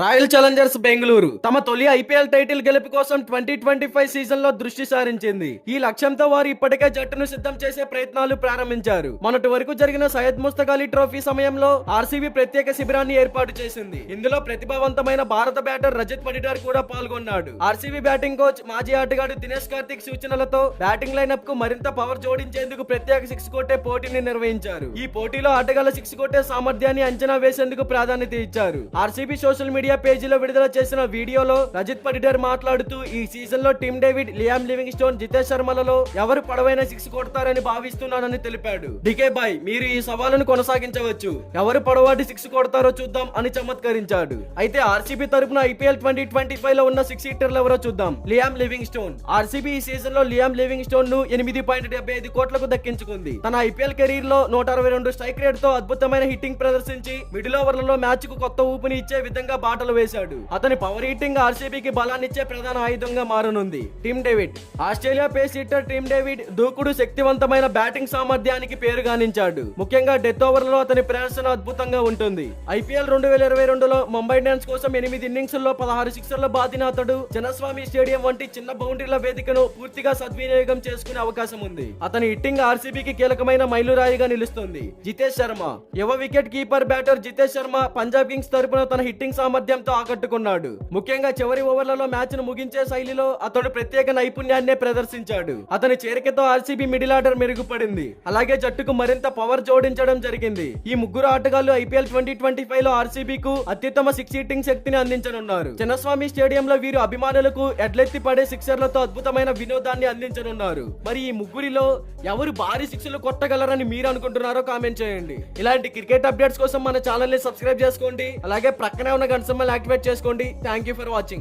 Royal Challengers Bengaluru తమ తొలి IPL title గెలుపు కోసం ట్వంటీ ట్వంటీ ఫైవ్ సీజన్లో దృష్టి సారించింది. ఈ లక్ష్యంతో వారు ఇప్పటికే జట్టును సిద్ధం చేసే ప్రయత్నాలు ప్రారంభించారు. మొన్నటి వరకు జరిగిన సయ్యద్ ముస్తక్ అలీ ట్రోఫీ సమయంలో ఆర్సీబీ ప్రత్యేక శిబిరాన్ని ఏర్పాటు చేసింది. ఇందులో ప్రతిభావంతమైన భారత బ్యాటర్ రజత్ పడిడార్ కూడా పాల్గొన్నాడు. ఆర్సీబీ బ్యాటింగ్ కోచ్ మాజీ ఆటగాడు దినేష్ కార్తిక్ సూచనలతో బ్యాటింగ్ లైనప్కు మరింత పవర్ జోడించేందుకు ప్రత్యేక సిక్స్ కొట్టే పోటీని నిర్వహించారు. ఈ పోటీలో ఆటగాళ్ళ సిక్స్ కొట్టే సామర్థ్యాన్ని అంచనా వేసేందుకు ప్రాధాన్యత ఇచ్చారు. ఆర్సీబీ సోషల్ మీడియా మీడియా పేజీలో విడుదల చేసిన వీడియోలో రజిత్ పడిడర్ మాట్లాడుతూ ఈ సీజన్లో Tim David Liam Livingstone Jitesh శర్మలలో ఎవరు పడవైన సిక్స్ కొడతారని భావిస్తున్నానని తెలిపాడు. డికే బాయ్ మీరు ఈ సవాలును కొనసాగించవచ్చు. ఎవరు పొడవాటి సిక్స్ కొడతారో చూద్దాం అని చమత్కరించాడు. అయితే ఆర్సీబీ తరపున ఐపీఎల్ ట్వంటీ ట్వంటీ ఫైవ్లో ఉన్న సిక్స్ హీటర్లు ఎవరో చూద్దాం. లియామ్ లివింగ్ స్టోన్ ఆర్సీబీ ఈ సీజన్లో లియామ్ లివింగ్ స్టోన్ను ఎనిమిది పాయింట్ డెబ్బై ఐదు కోట్లకు దక్కించుకుంది. తన ఐపీఎల్ కెరీర్లో నూట అరవై రెండు స్ట్రైక్ రేట్తో అద్భుతమైన హిట్టింగ్ ప్రదర్శించి మిడిల్ ఓవర్లలో మ్యాచ్కు కొత్త ఊపుని ఇచ్చే విధంగా బాటలు వేశాడు. అతని పవర్ హిట్టింగ్ ఆర్సీబీకి బలాన్నిచ్చే ప్రధాన ఆయుధంగా మారనుంది. Tim David. Australia pace hitter Tim David దూకుడు శక్తివంతమైన బ్యాటింగ్ సామర్థ్యానికి పేరుగానించాడు ముఖ్యంగా డెత్ ఓవర్లలో అతని ప్రదర్శన అద్భుతంగా ఉంటుంది. ఐపీఎల్ రెండు వేల ఇరవై రెండులో ముంబై ఇండియన్స్ కోసం ఎనిమిది ఇన్నింగ్స్లో పదహారు సిక్సర్లు బాధిన అతడు చిన్నస్వామి స్టేడియం వంటి చిన్న బౌండరీల వేదికను పూర్తిగా సద్వినియోగం చేసుకునే అవకాశం ఉంది. అతని హిట్టింగ్ ఆర్సీబీకి కీలకమైన మైలురాయిగా నిలుస్తుంది. జితేష్ శర్మ. యువ wicket keeper batter Jitesh Sharma Punjab kings తరపున తన హిట్టింగ్ సామర్థ్యంతో ఆకట్టుకున్నాడు. ముఖ్యంగా చివరి ఓవర్లలో మ్యాచ్ను ముగించే శైలిలో అతడు ప్రత్యేక నైపుణ్యాన్నే ప్రదర్శించాడు. అతని చేరికతో ఆర్సీబీ మిడిల్ ఆర్డర్ మెరుగుపడింది. అలాగే జట్టుకు మరింత పవర్ జోడించడం జరిగింది. ఈ ముగ్గురు ఆటగాళ్ళు ఐపీఎల్ ట్వంటీ ట్వంటీ ఫైవ్లో ఆర్సీబీకు అత్యుత్తమ సిక్స్ హిట్టింగ్ శక్తిని అందించనున్నారు. చిన్నస్వామి స్టేడియంలో వీరు అభిమానులకు ఎడ్లెత్తి పడే సిక్సర్లతో అద్భుతమైన వినోదాన్ని అందించనున్నారు. మరి ఈ ముగ్గురిలో ఎవరు భారీ సిక్స్లు కొట్టగలరని మీరు అనుకుంటున్నారో కామెంట్ చేయండి. ఇలాంటి క్రికెట్ అప్డేట్స్ కోసం మన ఛానల్ని సబ్స్క్రైబ్ చేసుకోండి. అలాగే ప్రక్కనే ఉన్న గంట సింబల్ యాక్టివేట్ చేసుకోండి. Thank you for watching